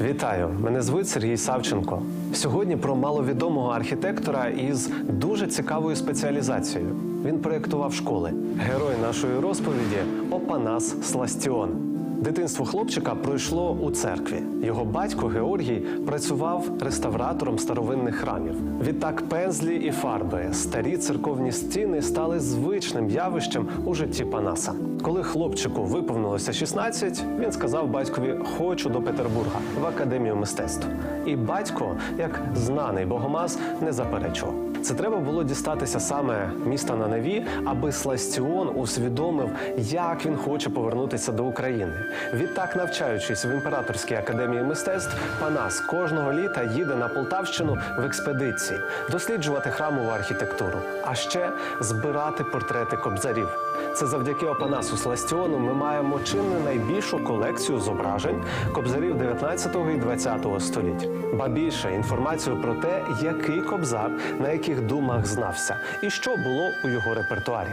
Вітаю! Мене звуть Сергій Савченко. Сьогодні про маловідомого архітектора із дуже цікавою спеціалізацією. Він проєктував школи. Герой нашої розповіді Опанас Сластіон. Дитинство хлопчика пройшло у церкві. Його батько Георгій працював реставратором старовинних храмів. Відтак пензлі і фарби, старі церковні стіни стали звичним явищем у житті Панаса. Коли хлопчику виповнилося 16, він сказав батькові Хочу до Петербурга в академію мистецтв. І батько, як знаний богомаз, не заперечував. Це треба було дістатися саме міста на Неві, аби Сластіон усвідомив, як він хоче повернутися до України. Відтак, навчаючись в імператорській академії мистецтв, Панас кожного літа їде на Полтавщину в експедиції, досліджувати храмову архітектуру, а ще збирати портрети кобзарів. Це завдяки Опанасу Сластіону ми маємо чи не найбільшу колекцію зображень кобзарів 19 і 20 століть. Ба більше інформацію про те, який кобзар на яких думах знався, і що було у його репертуарі.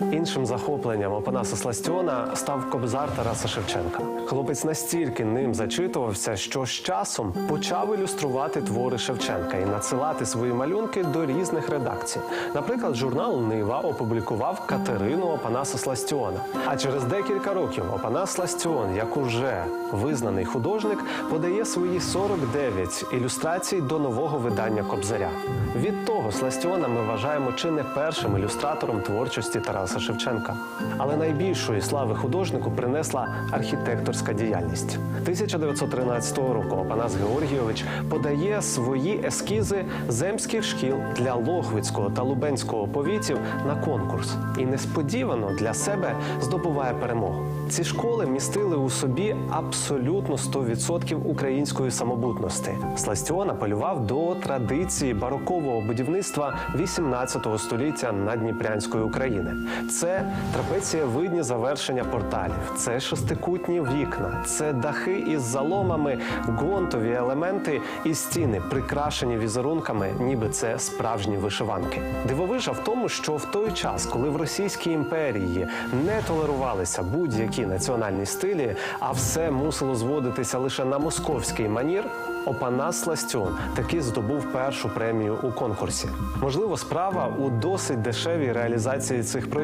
Іншим захопленням Опанаса Сластіона став кобзар Тараса Шевченка. Хлопець настільки ним зачитувався, що з часом почав ілюструвати твори Шевченка і надсилати свої малюнки до різних редакцій. Наприклад, журнал Нива опублікував Катерину Опанаса Сластіона. А через декілька років Опанас Сластіон, як уже визнаний художник, подає свої 49 ілюстрацій до нового видання Кобзаря. Від того Сластіона ми вважаємо чи не першим ілюстратором творчості Тараса Шевченка. Але найбільшої слави художнику принесла архітекторська діяльність. 1913 року Опанас Георгійович подає свої ескізи земських шкіл для Лохвицького та Лубенського повітів на конкурс і несподівано для себе здобуває перемогу. Ці школи містили у собі абсолютно 100% української самобутності. Сластіон апелював до традиції барокового будівництва 18 століття Надніпрянської України. Це трапецієвидні завершення порталів, це шестикутні вікна, це дахи із заломами, гонтові елементи і стіни, прикрашені візерунками, ніби це справжні вишиванки. Дивовижа в тому, що в той час, коли в Російській імперії не толерувалися будь-які національні стилі, а все мусило зводитися лише на московський манір. Опанас Сластьон таки здобув першу премію у конкурсі. Можливо, справа у досить дешевій реалізації цих проєктів,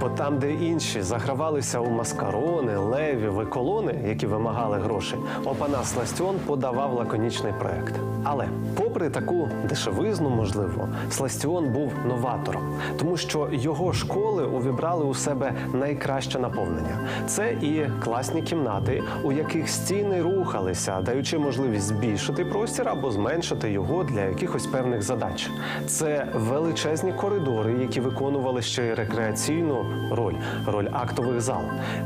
бо там, де інші загравалися у маскарони, левів і колони, які вимагали грошей, Опанас Сластьон подавав лаконічний проект. Але, попри таку дешевизну, можливо, Сластіон був новатором, тому що його школи увібрали у себе найкраще наповнення. Це і класні кімнати, у яких стіни рухалися, даючи можливість збільшити простір або зменшити його для якихось певних задач. Це величезні коридори, які виконували ще й рекреаційну роль, роль актових зал,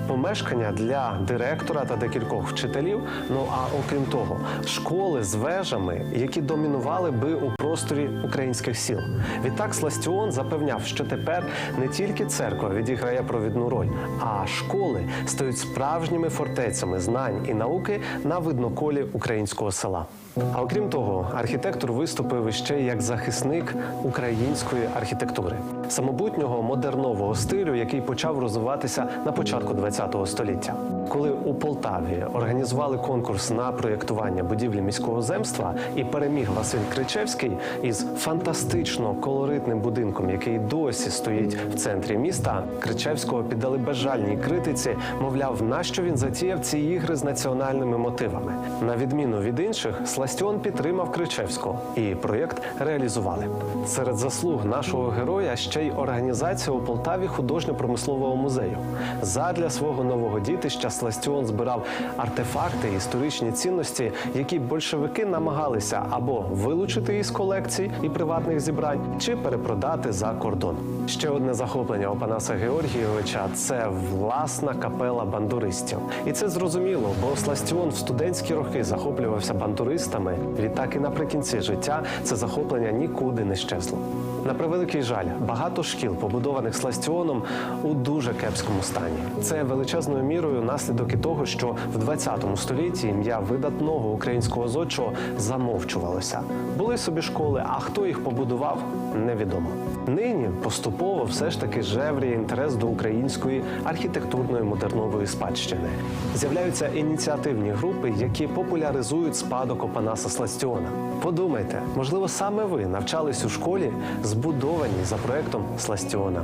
помешкання для директора та декількох вчителів. Ну а окрім того, школи з вежами, які домінували би у просторі українських сіл. Відтак Сластіон запевняв, що тепер не тільки церква відіграє провідну роль, а школи стають справжніми фортецями знань і науки на видноколі українського села. А окрім того, архітектор виступив іще як захисник української архітектури, самобутнього модернового стилю, який почав розвиватися на початку ХХ століття. Коли у Полтаві організували конкурс на проєктування будівлі міського земства і переміг Василь Кричевський із фантастично колоритним будинком, який досі стоїть в центрі міста, Кричевського піддали безжальній критиці, мовляв, нащо він затіяв ці ігри з національними мотивами. На відміну від інших, Сластіон підтримав Кричевського, і проєкт реалізували. Серед заслуг нашого героя ще й організація у Полтаві Полтаві художньо-промислового музею. Задля свого нового дітища Сластіон збирав артефакти, історичні цінності, які большевики намагалися або вилучити із колекцій і приватних зібрань, чи перепродати за кордон. Ще одне захоплення Опанаса Георгійовича це власна капела бандуристів. І це зрозуміло, бо Сластіон в студентські роки захоплювався бандуристами. Відтак і наприкінці життя це захоплення нікуди не щезло. На превеликий жаль, багато шкіл, побудованих Сластіоном, у дуже кепському стані. Це величезною мірою наслідок і того, що в 20 столітті ім'я видатного українського зодчого замовчувалося. Були собі школи, а хто їх побудував, невідомо. Нині поступово все ж таки жевріє інтерес до української архітектурної модернової спадщини. З'являються ініціативні групи, які популяризують спадок Опанаса Сластіона. Подумайте, можливо, саме ви навчались у школі, збудованій за проектом Сластіона.